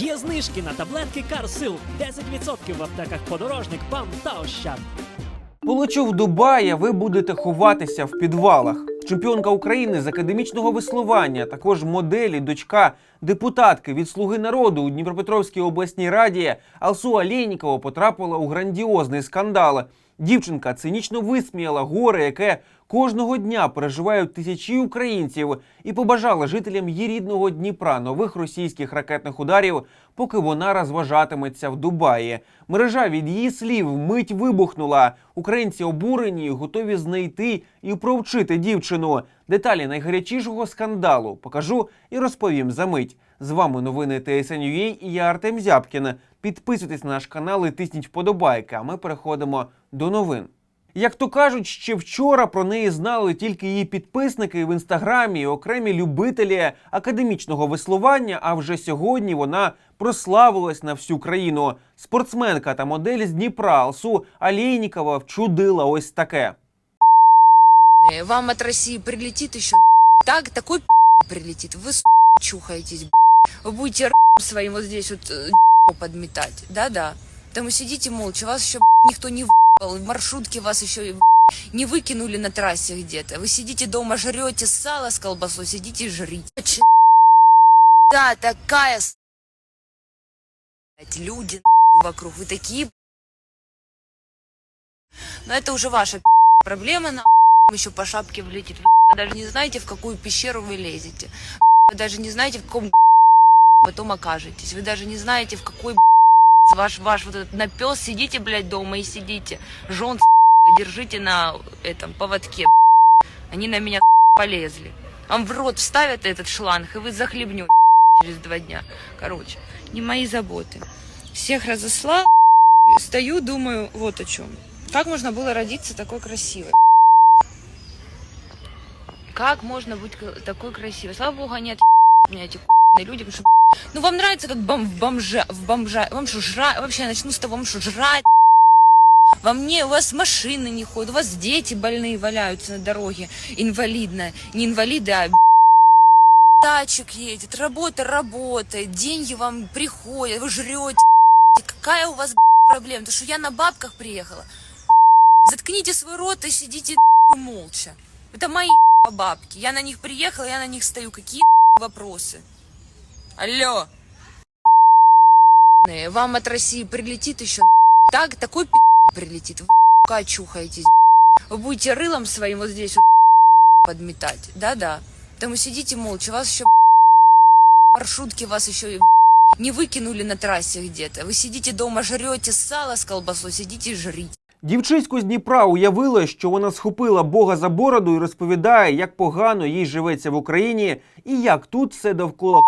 Є знижки на таблетки Карсил 10% в аптеках подорожник, ПАМ та Ощад. Полечу в Дубай, а ви будете ховатися в підвалах. Чемпіонка України з академічного веслування, також моделі, дочка депутатки від Слуги народу у Дніпропетровській обласній раді Алсу Алєнікова потрапила у грандіозний скандал. Дівчинка цинічно висміяла горе, яке кожного дня переживають тисячі українців, і побажала жителям її рідного Дніпра нових російських ракетних ударів, поки вона розважатиметься в Дубаї. Мережа від її слів мить вибухнула. Українці обурені, готові знайти і провчити дівчину. Деталі найгарячішого скандалу покажу і розповім за мить. З вами новини ТСНЮА і я Артем Зябкін. Підписуйтесь на наш канал і тисніть вподобайки. А ми переходимо до новин. Як то кажуть, ще вчора про неї знали тільки її підписники в інстаграмі, і окремі любителі академічного веслування. А вже сьогодні вона прославилась на всю країну. Спортсменка та модель з Дніпра Алсу Алєйнікова вчудила ось таке. Э, Вам от России прилетит еще так, такой прилетит. Вы с чухаетесь. Вы будете своим вот здесь вот э, подметать. Да-да. Потому сидите молча, вас еще никто не в***ал, в маршрутке вас еще не выкинули на трассе где-то. Вы сидите дома, жрете сало с колбасой, сидите и жрите. Да, такая люди вокруг, вы такие но это уже ваша проблема, на еще по шапке влетит. Вы даже не знаете, в какую пещеру вы лезете. Вы даже не знаете, в каком потом окажетесь. Вы даже не знаете, в какой ваш, ваш вот этот напес. Сидите, блядь, дома и сидите. Жен держите на этом поводке. Они на меня полезли. Вам в рот вставят этот шланг, и вы захлебнете через два дня. Короче, не мои заботы. Всех разослал. Стою, думаю, вот о чем. Как можно было родиться такой красивой? Как можно быть такой красивой? Слава богу, они от меня эти люди, потому что ну вам нравится как бом в бомжа, в бомжа, вам что жрать, вообще я начну с того, вам что жрать, вам не, у вас машины не ходят, у вас дети больные валяются на дороге, инвалидная, не инвалиды, а тачек едет, работа работает, деньги вам приходят, вы жрете, какая у вас проблема, то что я на бабках приехала, Заткните свой рот и сидите молча. Это мои бабки. Я на них приехала, я на них стою. Какие вопросы? Алло. Вам от России прилетит еще так, такой прилетит. Вы очухаетесь. Вы будете рылом своим вот здесь вот подметать. Да-да. Потому сидите молча. Вас еще маршрутки вас еще и не выкинули на трассе где-то. Вы сидите дома, жрете сало с колбасой, сидите и жрите. Дівчисько з Дніпра уявила, що вона схопила Бога за бороду і розповідає, як погано їй живеться в Україні і як тут все довкола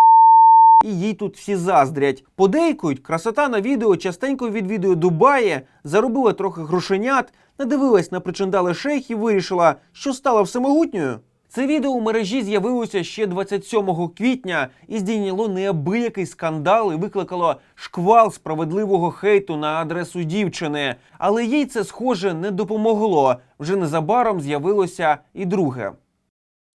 і їй тут всі заздрять. Подейкують, красота на відео частенько відвідує Дубаї, заробила трохи грошенят, надивилась на причиндали шейх і вирішила, що стала всемогутньою. Це відео у мережі з'явилося ще 27 квітня і здійняло неабиякий скандал і викликало шквал справедливого хейту на адресу дівчини. Але їй це схоже не допомогло. Вже незабаром з'явилося і друге.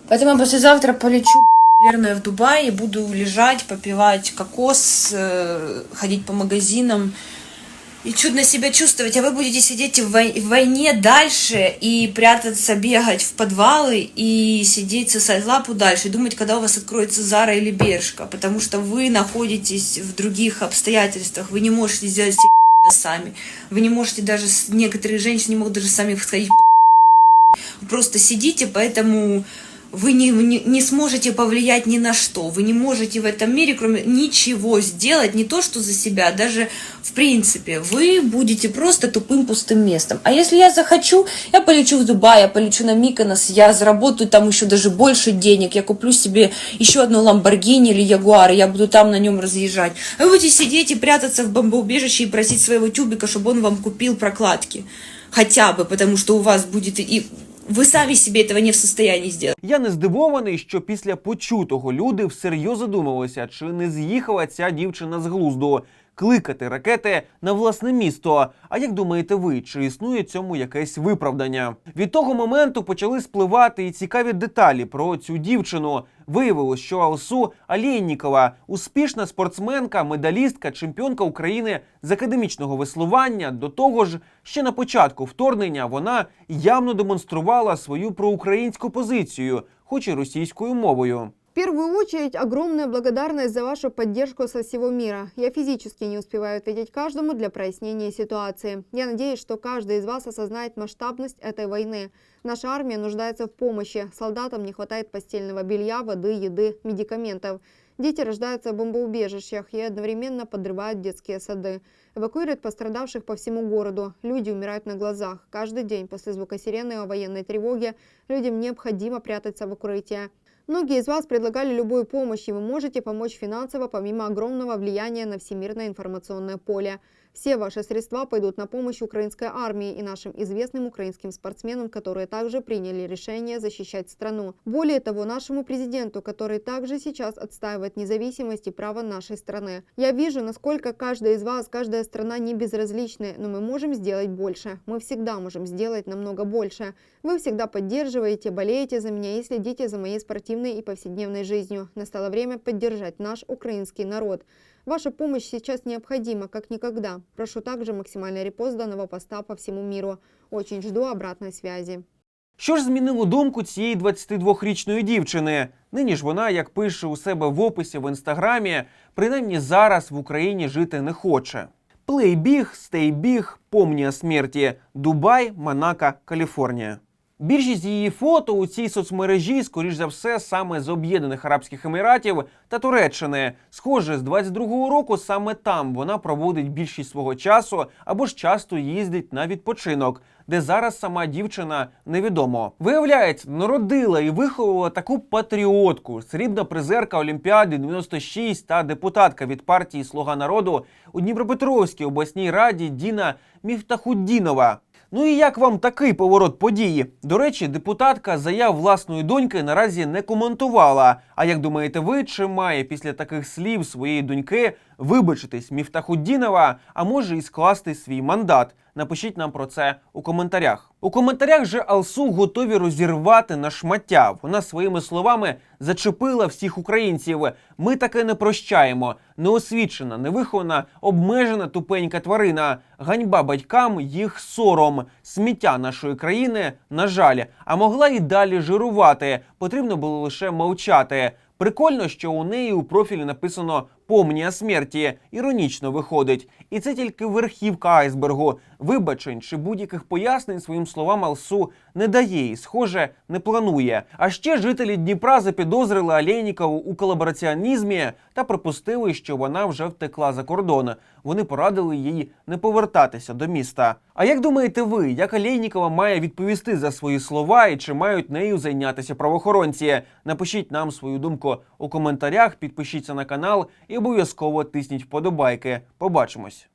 Поэтому я послезавтра полечу, наверное, в Дубай и буду лежать, попивать кокос, э, ходить по магазинам и чудно себя чувствовать. А вы будете сидеть в вой- в войне дальше и прятаться, бегать в подвалы и сидеть сосать лапу дальше, и думать, когда у вас откроется Зара или Бершка, потому что вы находитесь в других обстоятельствах, вы не можете сделать все сами, вы не можете даже, некоторые женщины не могут даже сами сходить. Просто сидите, поэтому вы не, не, не сможете повлиять ни на что. Вы не можете в этом мире, кроме ничего сделать, не то что за себя, даже в принципе. Вы будете просто тупым пустым местом. А если я захочу, я полечу в Дубай, я полечу на Миконос, я заработаю там еще даже больше денег, я куплю себе еще одну Ламборгини или Ягуар, и я буду там на нем разъезжать. А вы будете сидеть и прятаться в бомбоубежище и просить своего тюбика, чтобы он вам купил прокладки. Хотя бы, потому что у вас будет и вы самі собі цього не в состоянии сделать. Я не здивований, що після почутого люди всерйоз задумалися, чи не з'їхала ця дівчина з глузду. Кликати ракети на власне місто. А як думаєте ви, чи існує цьому якесь виправдання? Від того моменту почали спливати і цікаві деталі про цю дівчину. Виявилось, що Алсу Алєннікова – успішна спортсменка, медалістка, чемпіонка України з академічного веслування. До того ж, ще на початку вторгнення вона явно демонструвала свою проукраїнську позицію, хоч і російською мовою. Первую очередь, огромная благодарность за вашу поддержку со всего мира. Я физически не успеваю ответить каждому для прояснения ситуации. Я надеюсь, что каждый из вас осознает масштабность этой войны. Наша армия нуждается в помощи. Солдатам не хватает постельного белья, воды, еды, медикаментов. Дети рождаются в бомбоубежищах и одновременно подрывают детские сады. Эвакуируют пострадавших по всему городу. Люди умирают на глазах. Каждый день после звука сирены о военной тревоге людям необходимо прятаться в укрытие. Многие из вас предлагали любую помощь, и вы можете помочь финансово, помимо огромного влияния на всемирное информационное поле. Все ваши средства пойдут на помощь украинской армии и нашим известным украинским спортсменам, которые также приняли решение защищать страну. Более того, нашему президенту, который также сейчас отстаивает независимость и право нашей страны. Я вижу, насколько каждая из вас, каждая страна не безразличны, но мы можем сделать больше. Мы всегда можем сделать намного больше. Вы всегда поддерживаете, болеете за меня и следите за моей спортивной и повседневной жизнью. Настало время поддержать наш украинский народ. Ваша помощь сейчас необходима, как никогда. Прошу также максимальный репост данного поста по всему миру. Очень жду обратной связи. Що ж змінило думку цієї 22-річної дівчини? Нині ж вона, як пише у себе в описі в інстаграмі, принаймні зараз в Україні жити не хоче. Плейбіг, стейбіг, помні смерті. Дубай, Монако, Каліфорнія. Більшість її фото у цій соцмережі, скоріш за все, саме з Об'єднаних Арабських Еміратів та Туреччини. Схоже, з 22-го року саме там вона проводить більшість свого часу або ж часто їздить на відпочинок, де зараз сама дівчина невідомо. Виявляється, народила і виховувала таку патріотку, срібна призерка Олімпіади 96 та депутатка від партії Слуга народу у Дніпропетровській обласній раді Діна Міфтахуддінова. Ну і як вам такий поворот події? До речі, депутатка заяв власної доньки наразі не коментувала. А як думаєте ви, чи має після таких слів своєї доньки вибачитись Міфтахуддінова, а може і скласти свій мандат? Напишіть нам про це у коментарях. У коментарях же Алсу готові розірвати на шмаття. Вона своїми словами зачепила всіх українців. Ми таке не прощаємо. Неосвічена, невихована, обмежена тупенька тварина. Ганьба батькам, їх сором. Сміття нашої країни, на жаль, а могла і далі жирувати. Потрібно було лише мовчати. Прикольно, що у неї у профілі написано «Помні смерті. Іронічно виходить. І це тільки верхівка айсбергу. Вибачень чи будь-яких пояснень своїм словам Алсу не дає і, схоже, не планує. А ще жителі Дніпра запідозрили Алєнікову у колабораціонізмі та припустили, що вона вже втекла за кордон. Вони порадили їй не повертатися до міста. А як думаєте ви, як Алєнікова має відповісти за свої слова і чи мають нею зайнятися правоохоронці? Напишіть нам свою думку у коментарях, підпишіться на канал обов'язково тисніть вподобайки. Побачимось.